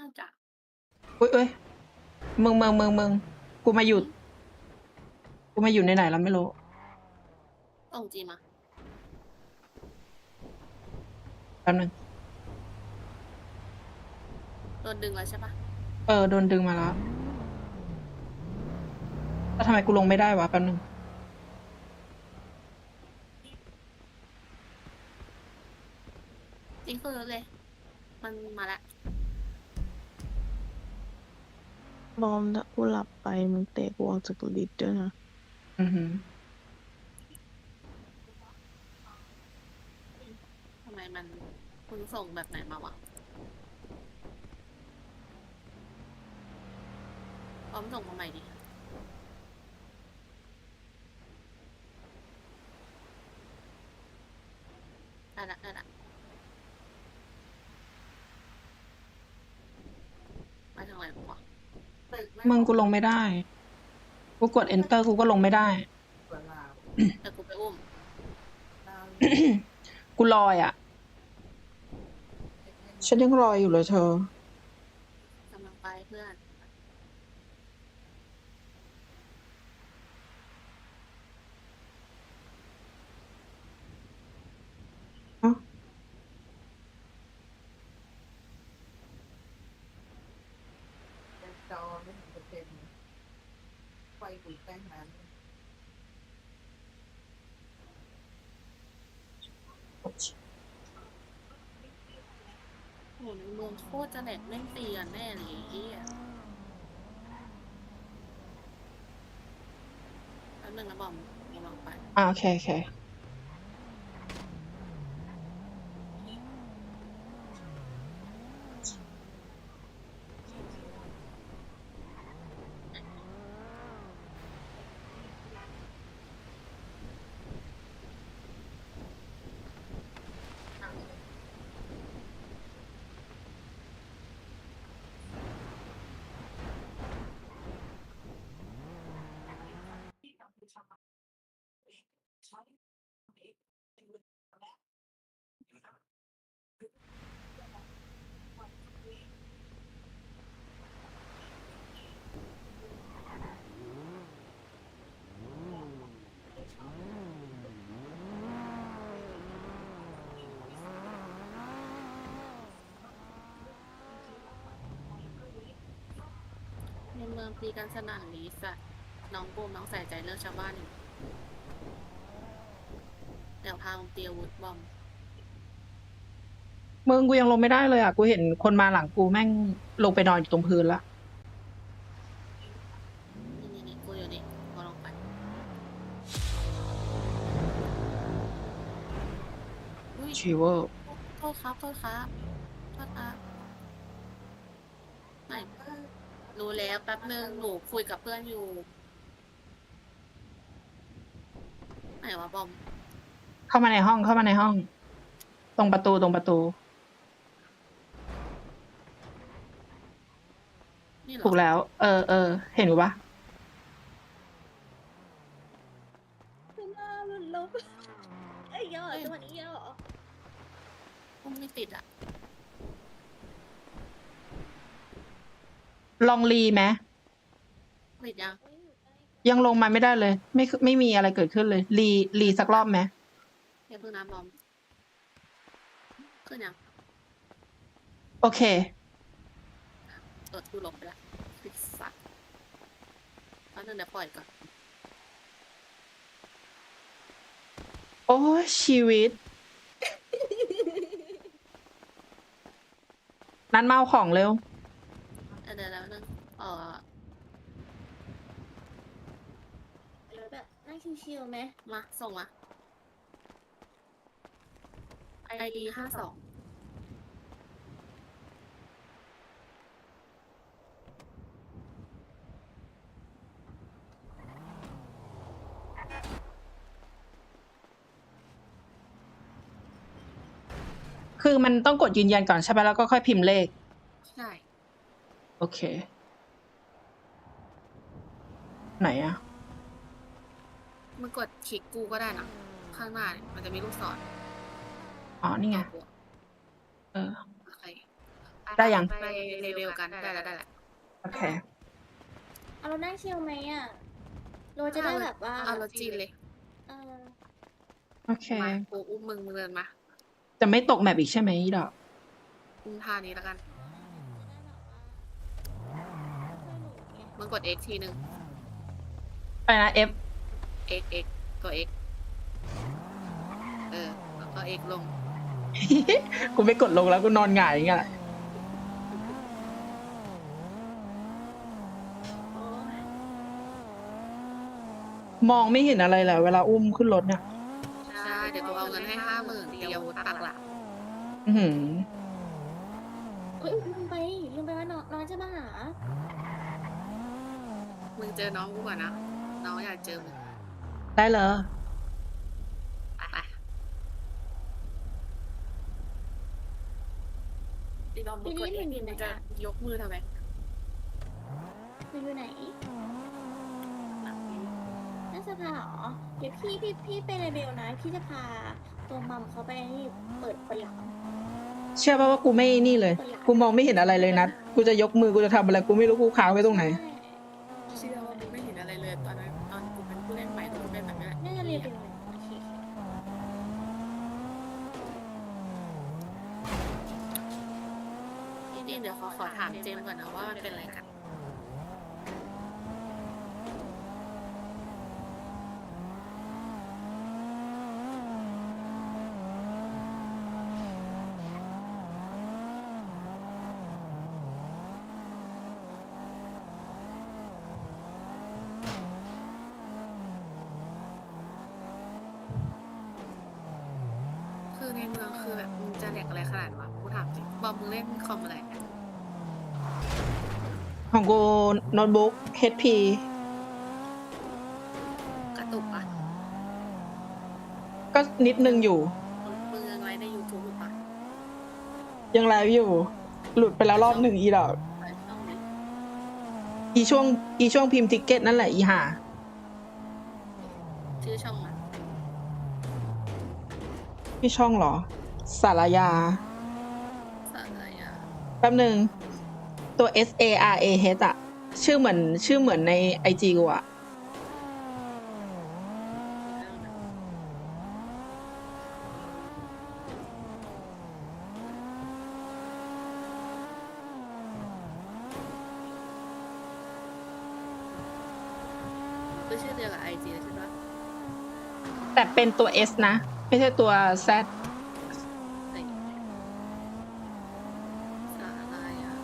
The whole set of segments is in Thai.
น่าจะ อุ้ยเอ้ยมึงมึงมึงมึงกูมาหยุดกูมาอยู่ในไหนแล้วไม่รู้ ส่งจีมา แป๊บนึง โดนดึงแล้วใช่ปะเออ โดนดึงมาแล้วแล้วทำไมกูลงไม่ได้วะแป๊บนึง จริงคือเลย มันมาแล้ว บอมถ้ากูหลับไปมึงเตะกูออกจากลิฟต์ด้วยนะอือหือทำไมมันคุณส่งแบบไหนมาวะพร้อมส่งมาใหม่ดิได้ละได้ละไปทางไหนวะ มึงกูลงไม่ได้ กูกด enter กูก็ลงไม่ได้เดี๋ยวกูไปอุ้มกูลอยอะ ฉันยังลอยอยู่เลยเธอ กำลังไปเพื่อน เอ้า จอไม่เห็นจะเป็นไฟปุ๋ยแป้งนั้น โห ในเมืองโคตรจะแหลกแม่งตีกันแน่เลยไอ้เฮียแป๊บนึงนะบอมกำลังไป อ่าโอเคโอเค ในเมืองตีกันสนั่นลีสัตว์น้องโกมน้องใส่ใจเรื่องชาวบ้านอยู่เดี๋ยวพามึงเตียวุธบอม มึงกูยังลงไม่ได้เลยอะ กูเห็นคนมาหลังกูแม่งลงไปนอนอยู่ตรงพื้นละนี่นี่นี่กูอยู่นี่กูลงไปอุ้ยชีเวอร์โทษครับโทษครับโทษครับไม่ รู้แล้วแป๊บนึงหนูคุยกับเพื่อนอยู่ไหนวะบอม เข้ามาในห้องเข้ามาในห้อง ตรงประตูตรงประตู นี่เหรอถูกแล้ว เออเออเห็นกูปะคือหน้ามันลบไอ้ยยอดจังหวะนี้ยอดอุ้มไม่ติดอะ ลองรีไหมติดยังยังลงมาไม่ได้เลย ไม่คือไม่มีอะไรเกิดขึ้นเลย รีรีสักรอบไหมเดี๋ยวเพิ่งน้ำบอมขึ้นยังโอเคเออกูลงไปละปิดสัตว์แป๊บนึงเดี๋ยวปล่อยก่อน โอ้ยชีวิต นัดเมาเอาของเร็ว เออเดี๋ยวแล้วนึงเออ แล้วแบบนั่งชิวๆ ไหมมาส่งมาไอดีห้าสองคือมันต้องกดยืนยันก่อนใช่ไหมแล้วก็ค่อยพิมพ์เลข ใช่ โอเค ไหนอะ มึงกดคลิกกูก็ได้นะข้างหน้าเนี่ยมันจะมีลูกศรอ๋อ นี่ไงตัวเออ โอเคได้ยัง ไปเลเวลกันได้แล้วได้แล้วโอเค เอาเรานั่งชิลไหมอะเราจะได้แบบว่าเอารถจีนเลยเออโอเค มากูอุ้มมึงมึงเดินมาจะไม่ตกแมปอีกใช่ไหมอีดอก อุ้มท่านี้แล้วกันมึงกด X ทีหนึ่งไปนะ F X X ตัว X เออแล้วก็ X ลง กูไม่กดลงแล้วกูนอนหงายอย่างเงี้ยแหละโอ้ยมองไม่เห็นอะไรเลยเวลาอุ้มขึ้นรถเนี่ย ใช่ เดี๋ยวกูเอาเงินให้ห้าหมื่นเดียวปักหลักอือหือเอ้ยลืมไปลืมไปว่าน้องน้องจะมาหา มึงเจอน้องกูก่อนนะ น้องอยากเจอมึง ได้เลยไปไปพี่น้องมึงกด X มึงจะยกมือทำไมมันอยู่ไหนน่าจะพาเหรอ เดี๋ยวพี่พี่พี่ไปเรเบลนะ พี่จะพาตัวมัมเขาไปนี่เปิดเปิดหลังเชื่อป่ะว่ากูไม่นี่เลย กูมองไม่เห็นอะไรเลยนะกูจะยกมือกูจะทำอะไรกูไม่รู้กูค้างไว้ตรงไหน เชื่อว่ามึงไม่เห็นอะไรเลยตอนนั้นตอนกูเป็นผู้เล่นใหม่กูเป็นแบบนี้แหละ น่าจะเรียนเป็นเลยโอเค นี่เดี๋ยวขอขอถามเจมส์ก่อนนะว่ามันเป็นอะไรกัน คือในเมืองคือแบบมึงจะแหลกอะไรขนาดวะกูถามจริงบอมมึงเล่นคอมอะไรเนี่ย ของกู โน้ตบุ๊ก HP กระตุกปะก็นิดนึงอยู่ มึงยังไลฟ์ในยูทูบอยู่ปะยังไลฟ์อยู่ หลุดไปแล้วรอบหนึ่งอีดอก ไลฟ์ช่องไหนอีช่วง อีช่วงพิมพ์ทิกเก็ตนั่นแหละอีห่า ชื่อช่องอะพี่ช่องเหรอ สารยาสอะไรอะแป๊บหนึ่งตัว S A R A H อะ ชื่อเหมือนชื่อเหมือนในไอจีกูอะคือชื่อเดียวกับไอจีใช่ปะแต่เป็นตัว S นะ ไม่ใช่ตัว Z ไอ้สอะไรอะ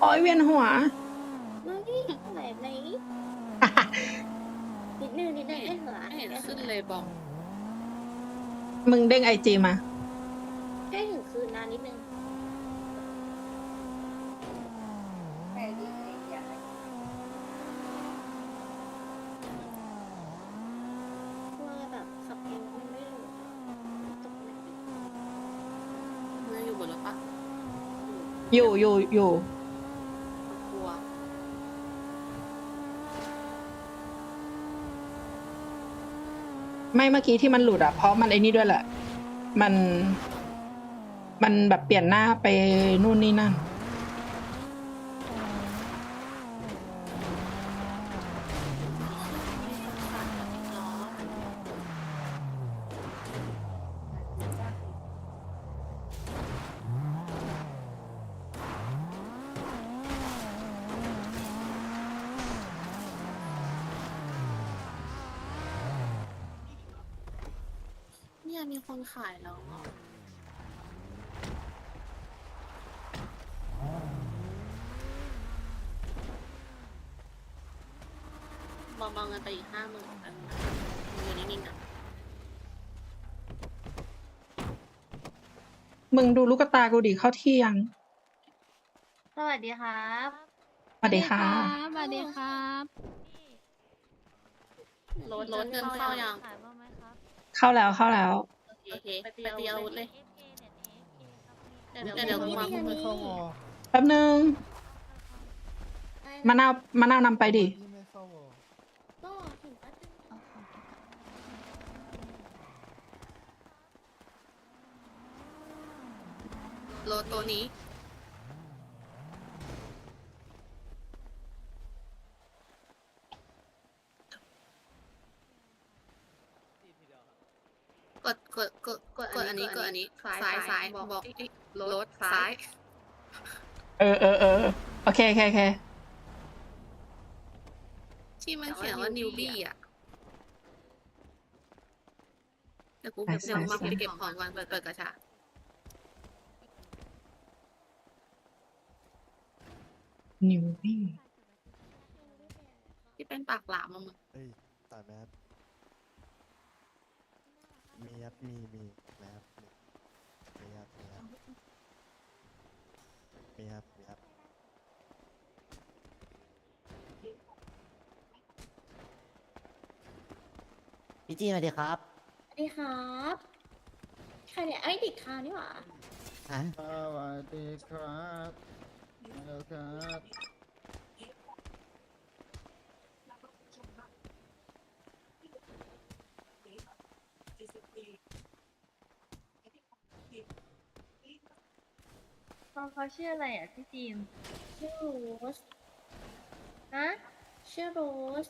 โอ้ยเวียนหัวมาดิแบบไหนนิดนึงนิดนึงได้เหรอไม่เห็นขึ้นเลยบอมมึงเด้งไอจีมา ใกล้ถึงคืนนานนิดนึงแม่ดีเองอย่างไรว่าแบบขับเองมันไม่รู้ตกไหนมึงอยู่บนรถปะอยู่อยู่อยู่ กลัว ไม่เมื่อกี้ที่มันหลุดอะเพราะมันไอ้นี่ด้วยแหละ มัน มันแบบเปลี่ยนหน้าไปนู่นนี่นั่น ไปอีกห้าหมื่นอันนะมึงอยู่นิ่งๆนะมึงดูลูกตากูดิเข้าที่ยังสวัสดีครับสวัสดีค่ะ สวัสดีครับรถรถเงินเข้ายังขายบ้างไหมครับเข้าแล้วเข้าแล้ว โอเคไปตีอาวุธเลย เดี๋ยวเดี๋ยวเดี๋ยวมาไม่ได้เข้าวอแป๊บนึงมะนาวมะนาวนำไปดิ ก็ถึงก็ถึง รถตัวนี้ กดกดกดกดกดอันนี้กดอันนี้ซ้ายซ้ายบอกเอ๊ะรถซ้าย เออเออเออโอเคโอเคโอเคที่มันเขียนว่า newbie อะเดี๋ยวกูใช่เดี๋ยวมาใช่ไปเก็บของก่อนเปิดเปิดกระชา นิวบี้ที่เป็นปากหลามอะมึงเอ้ยต่อยไหมครับมีครับมีมีนะครับมีมีครับมีครับมีครับมีครับพี่จีสวัสดีครับสวัสดีครับใครเนี่ยไอ้ยติดคานี่หว่า ฮะ สวัสดีครับ ฮัลโหลครับเขาเขาชื่ออะไรอะพี่จีน ชื่อโรสฮะ ชื่อโรส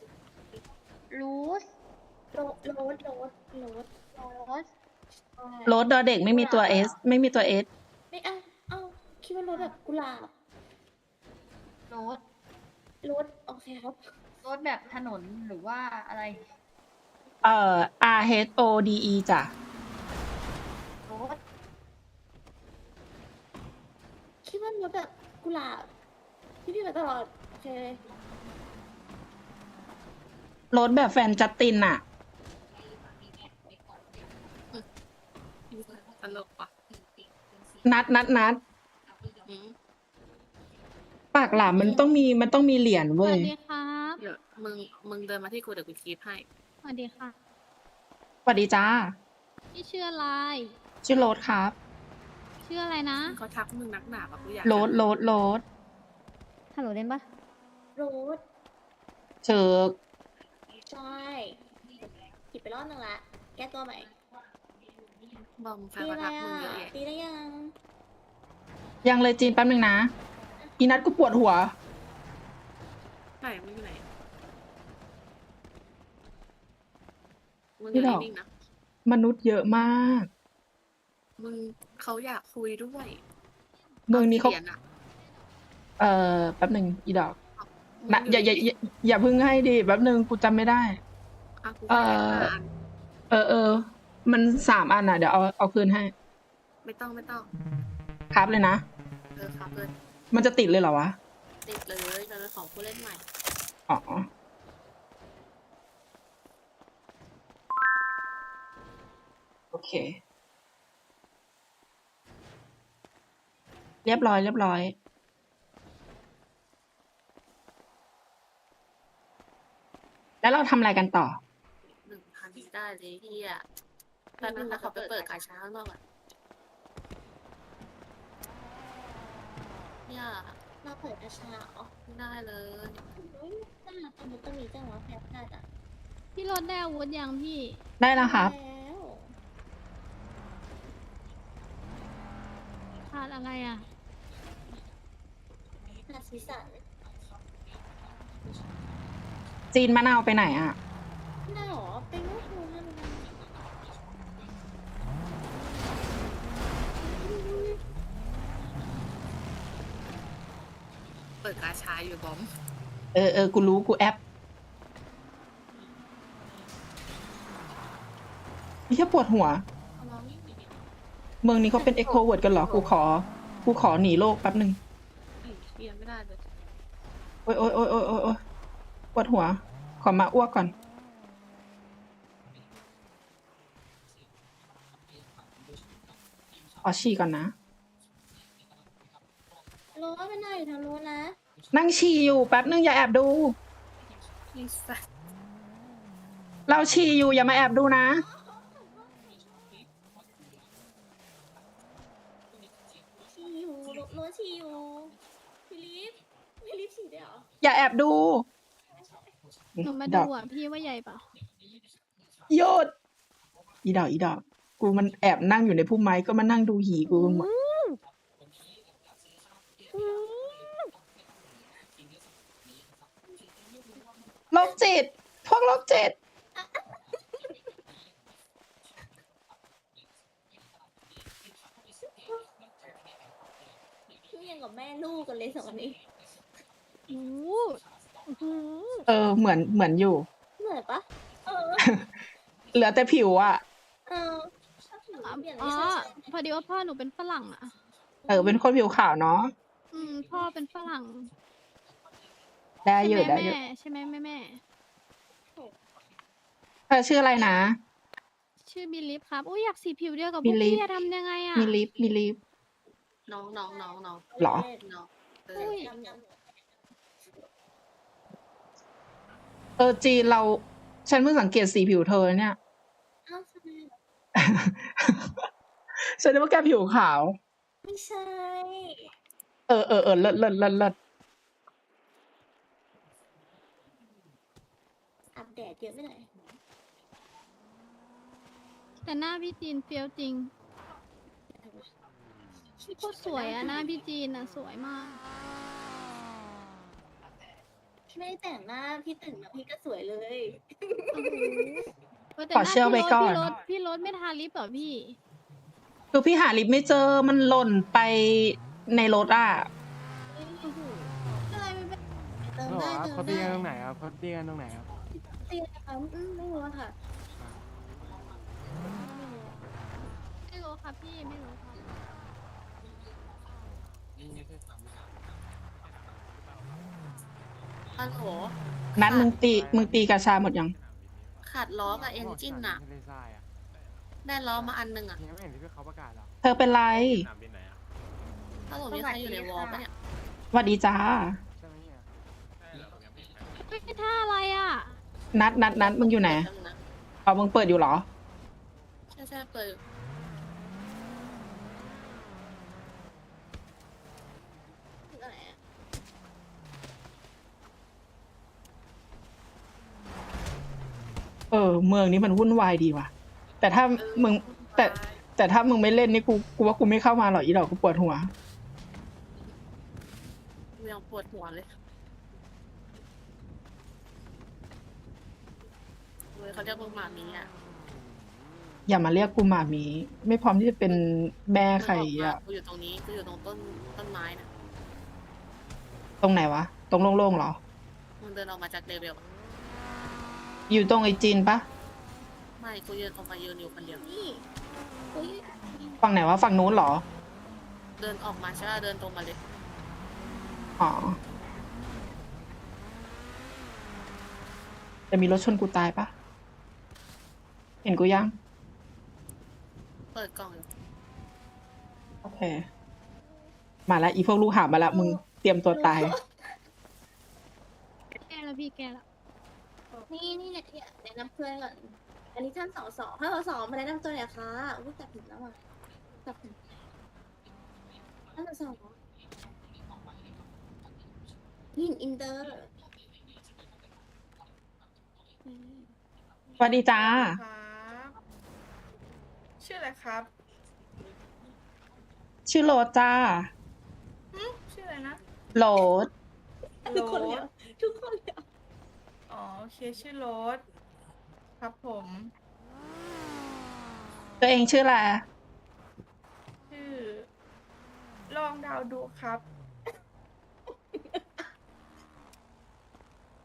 รูสโรสโรสโรสโรสโรสใช่รถดอเด็กไม่มีตัวเอสไม่มีตัวเอสไม่เอาเอาคิดว่ารถแบบกุหลาบ รสรถโอเคครับ รถแบบถนนหรือว่าอะไรเอ่อ R H O D E จ้ะโรสคิดว่ารถแบบกุหลาบที่พี่มาตลอดโอเครถแบบแฟนจัสตินอะตลกว่ะนัดนัดนัดอืม ปากหลามมันต้องมีมันต้องมีเหรียญสเว้วัย สดีครับ เดี๋ยวมึงมึงเดินมาที่กูเดี๋ยวกูคีบให้ สวัสดีค่ะ สวัสดีจ้า พี่ชื่ออะไร ชื่อโรถครับ ชื่ออะไรนะ เขาทักมึงนักหนาปะกูอยากโรถโรถโรถฮัลโหลเล่นปะรถเชิกใช่ผิดไปรอบนึงละ แก้ตัวใหม่บอมแฟนตีเขาอะไรทักมึงอะเยอะแยะตีได้ยัง ยังเลยจีนแป๊บนึงนะ อีนัดกูปวดหัว ไหนมึงอยู่ไหนมึงอพี่ยู่ดอก นิ่งๆนะมนุษย์เยอะมาก มึงเขาอยากคุยด้วยเมืองนี้เขาหรียญอะเอ่อแป๊บหนึ่งอีดอกมึงนะอย่าอย่าอย่าอย่าเพึ่งให้ดิแป๊บหนึ่งกูจำไม่ได้อะกูเอ่ให้อห้าอันเออเออมันสามอันอะเดี๋ยวเอาเอาคืนให้ไม่ต้องไม่ต้อง ครับเลยนะ เออครับเลย มันจะติดเลยเหรอวะ ติดเลยเราเป็นของผู้เล่นใหม่ อ๋อ โอเค เรียบร้อย เรียบร้อยแล้วเราทำอะไรกันต่อ หนึ่งพันได้เลยที่อะแป๊บนึงนะเขาไปเปิดกาช้าข้างนอกอะ เนี่ยเราเปิดกระชาเหรอไม่ได้เลยเฮ้ยน่ารักตรงนี้ตรงนี้จังวะแพทน่าจะพี่รถได้อาวุธยังพี่ ได้แล้วครับ แล้วขาดอะไรอะ หาสีสันจีนมะนาวไปไหนอะ น่าหรอเป็นรูปทูนั่น เปิดกาชาอยู่บอมเออเออกูรู้กูแอปนี่แค่ปวดหัว เมืองนี้เขาเป็นเอ็กโ v เวิร์ดกันเหรอ กูขอ กูขอหนีโลกแป๊บหนึ่งเปลี่ยนไม่ได้เลยโอ๊ยโอ๊ยโอ๊ยโอ๊ยโอ๊ยโอ๊ยปวดหัว ขอมาอ้วกก่อน ขอฉี่ก่อนนะ รถเป็นหน้าอยู่ทางนู้นนะ นั่งฉี่อยู่แป๊บนึงอย่าแอบดูอีสัตว์เราฉี่อยู่อย่ามาแอบดูนะ ฉี่อยู่รถรถฉี่อยู่พี่ลิฟพี่ลิฟฉี่ด้วยเหรออย่าแอบดูหนูมาดดูอกอะพี่ว่าใหญ่เปล่าหยุดอีดอกอีดอก กูมันแอบนั่งอยู่ในพุ่มไม้ก็มานั่งดูหีกูหมด โรคจิต พวกโรคจิต เที่ยงกับแม่ลูกกันเลยสองคนนี้เออ เหมือน เหมือนอยู่ เหนื่อยปะเหลือแต่ผิวอะเอ๋อพอดีว่าพ่อหนูเป็นฝรั่งอะเออ เป็นคนผิวขาวเนาะ อืม พ่อเป็นฝรั่งได้ใช่อยู่ไหมได้อยู่แม่ใช่ไหมแม่แม่ เธอชื่ออะไรนะ ชื่อบิลลิฟครับ อุ้ยอยากสีผิวเดียวกับพบิวกลลิฟพี่อะทำยังไงอะมีลิฟมีลิฟ น้องน้องน้องน้องเหรอ น้องเออุ้อยจำจเออจีนเรา ฉันเพิ่งสังเกตสีผิวเธอเนี่ยำอ้าวทำไมฉันนึกว่าแกผิวขาว ไม่ใช่ เออเออเออเลิศเลิศเลิศเลิศอาบแดดเยอะไปหน่อยแต่หน้าพี่จีนเฟี้ยวจริงโคตรสวยอะหน้าพี่จีนอะสวยมาก พี่ไม่ได้แต่งหน้าพี่แต่งมาพี่ก็สวยเลยโอ้โหเออแต่ขอหน้าเชื่อพี่ไว้รถก่อน พี่รถพี่รถไม่ทาลิปเหรอพี่ คือพี่หาลิฟต์ไม่เจอมันหล่นไป ในรถอะโอ้โหอะไรไม่เป็นเติมหรอได้ครับเติมเขาตีได้กันตรงไหนครับเขาตีกันตรงไหนครับตีอะไรคะอืมไม่รู้อะค่ะไม่รู้ครับพี่ไม่รู้ครับฮัลโหลนัดมึงตีมึงตีกาชาหมดยัง ขาดล้อกับเอนจินอะทะเลทรายอะได้ล้อมาอันหนึ่งอะยังไม่เห็นที่เขาประกาศหรอเธอเป็นไร ถ้าผมมีใครอยู่ในวอลปะเนี่ยหวัดดีจ้าใช่ไหมเนี่ยไม่ใช่ท่าอะไรอะนัดนัดนัดมึงอยู่ไหนแป๊บงนะอ๋อมึงเปิดอยู่เหรอ ใช่ใช่เปิดอยู่อะไรอะเออ เมืองนี้มันวุ่นวายดีว่ะ แต่ถ้ามึงแต่แต่ถ้ามึงไม่เล่นนี่กูกูว่ากูไม่เข้ามาหรอกอีดอกกูปวดหัวยัง ปวดหัวเลยเว้ยเขาเรียกมึงหมามีอะอย่ามาเรียกกูหมาหมี ไม่พร้อมที่จะเป็นแม่ใครมึงบกอะว่ากูอยู่ตรงนี้กูอยู่ตรงต้นต้นไม้นะตรงไหนวะ ตรงโล่งๆเหรอ มึงเดินออกมาจากเลเวลอะอยู่ตรงไอจีนปะไม่กูยืนออกมายืนอยู่คนเดียวนี่อุ้ยฝั่งไหนวะฝั่งนู้นเหรอ เดินออกมาใช่ป่ะเดินตรงมาเลย อ๋อ จะมีรถชนกูตายปะเห็นกูยัง เปิดกล่องอยู่โอเค มาแล้วอีพวกลูกหาบมาแล้วมึงเตรียมตัวตาย แกแล้วพี่แกแล้วนี่นี่เนี่ยเนี่ยแนะนำเพื่อนก่อน อันนี้ท่านสอสอท่านสอสอมาแนะนำตัวหน่อยค่ะอุ้ยจับผิดแล้วอะจับผิดท่านสอสอ นี่อินเตอร์สวัสดีจ้า ครับชื่ออะไรครับชื่อโรสจ้าชื่ออะไรนะโรสทุกคนเลยทุกคนเลยอ๋อโอเคชื่อโรสครับผม ตัวเองชื่ออะไรชื่อลองเดาวดูครับ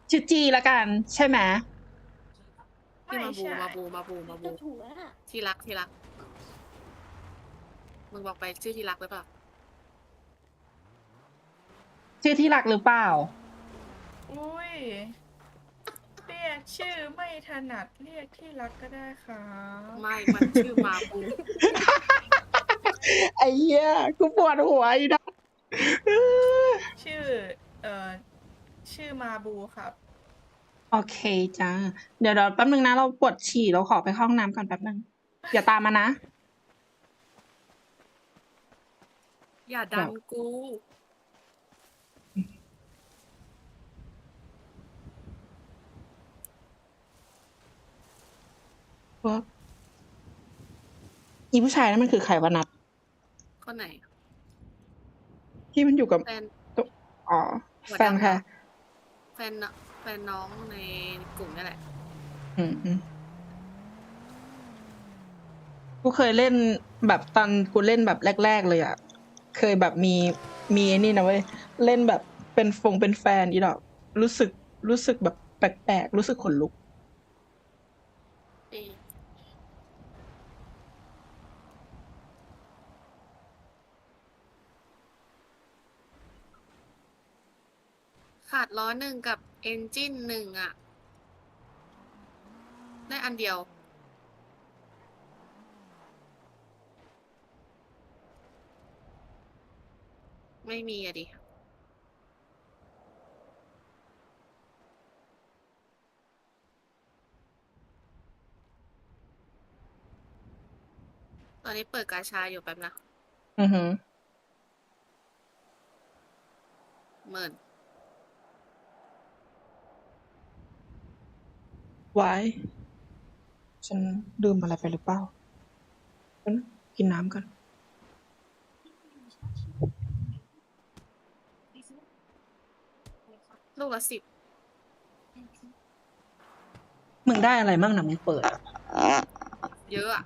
ชื่อจีละกัน ใช่ไหมที่มาบูไม่ใช่มาบู มาบู มาบู จะถูกแล้วอะที่รักที่รัก มึงบอกไปชื่อที่รักหรือเปล่า ชื่อที่รักหรือเปล่า อุ้ย เรียกชื่อไม่ถนัดเรียกที่รักก็ได้ครับไม่ มันชื่อมาบู ไอ้เหี้ยกูปวดหัวอีดอกชื่อ เอ่อ ชื่อมาบูครับ โอเคจ้าเดี๋ยวเดี๋ยวแป๊บนึงนะ เราปวดฉี่เราขอไปเข้าห้องน้ำก่อนแป๊บนึงอย่าตามมานะ อย่าดันกูพวกอีผู้ชายนั่นมันคือใครวะนัดคนไหนที่มันอยู่กับ แฟน อ๋อหัวแฟนดำเหรอค่ะ แฟนอะแฟนน้องในกลุ่มนี่แหละ อืมอืมกูเคยเล่นแบบตอนกูเล่นแบบแรก ๆ เลยอะเคยแบบมีมีไอ้นี่นะเว้ยเล่นแบบเป็นฟงเป็นแฟนอีดอก รู้สึกรู้สึกแบบแปลกๆรู้สึกขนลุก ขาดล้อหนึ่งกับเอนจินหนึ่งอะได้อันเดียว ไม่มีอะดิตอนนี้เปิดกาชาอยู่แป๊บนะ อือหือหมื่น ไว้ฉันดื่มอะไรไปหรือเปล่าเอ้ยกินน้ำก่อนลูกละสิบมึงได้อะไรมั่งนะมึงเปิดอะเยอะอะ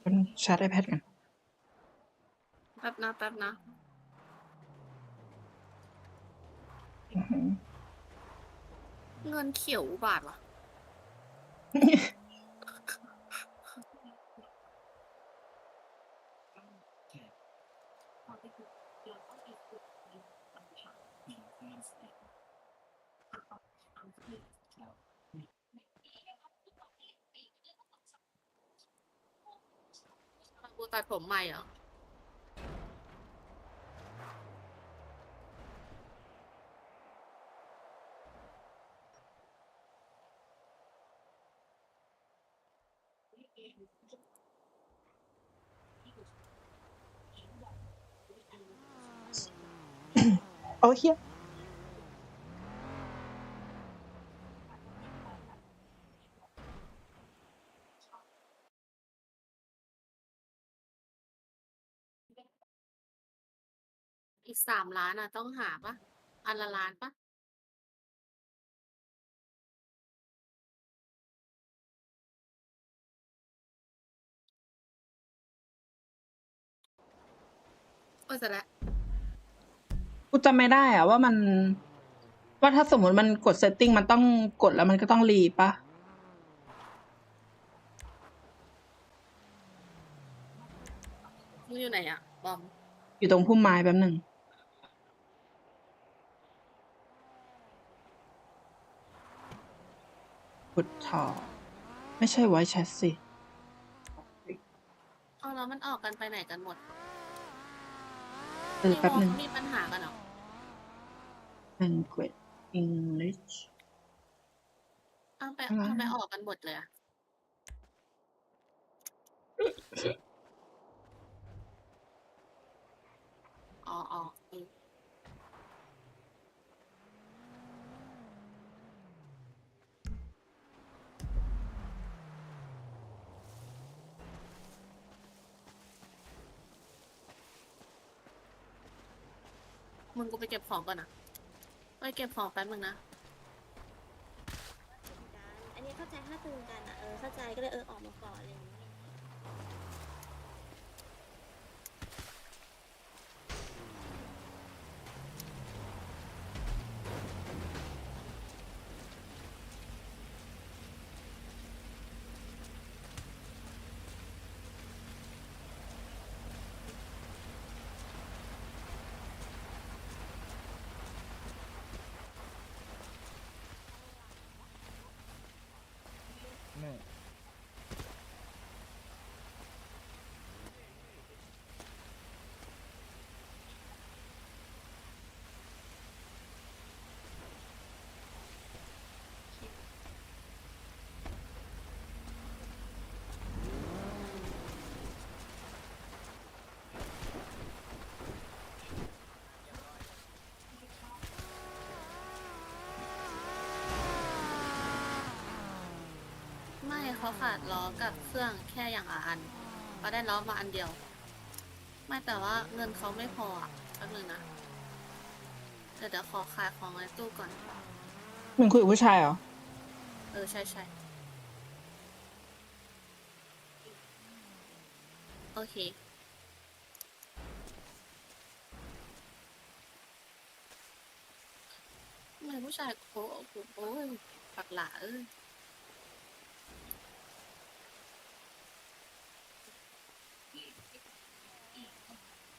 เป็นชาร์จไอแพดกันแป๊บนะแป๊บนะอือหือเงินเขียวอุบาทวะกูตัดผมใหม่เหรอ โอเฮียอีกสามล้านอะ ต้องหาปะอันละล้านปะโอ้ยเสร็จแล้ว กูจำไม่ได้อะว่ามัน ว่าถ้าสมมติมันกดเซตติ้งมันต้องกดแล้วมันก็ต้องรีปะมึงอยู่ไหนอะบอมอยู่ตรงพุ่มไม้แป๊บหนึ่งกดถอดไม่ใช่ไว้แชทสิ เอาแล้วมันออกกันไปไหนกันหมดเออแป๊บหนึ่งในวอลมีปัญหากันเหรอ language English เอาไปอะไรเอาไปออกกันหมดเลยอะอ๋ออ๋อ มึงกูไปเก็บของก่อนนะไปเก็บของแป๊บมึงนะ อันนี้เข้าใจถ้าตึงกันอะเออเข้าใจก็เลยเออออกมาก่อนอะไรอย่างเงี้ย ไม่เขาขาดล้อกับเครื่องแค่อย่างละอันเขาได้ล้อมาอันเดียว ไม่แต่ว่าเงินเขาไม่พออะแป๊บนึงนะเดี๋ยวเดี๋ยวขอขายของในตู้ก่อน มึงคุยกับผู้ชายเหรอ เออใช่ใช่โอเค ทำไมผู้ชายโอ้โหโอ้ยปากหลาเอ้ย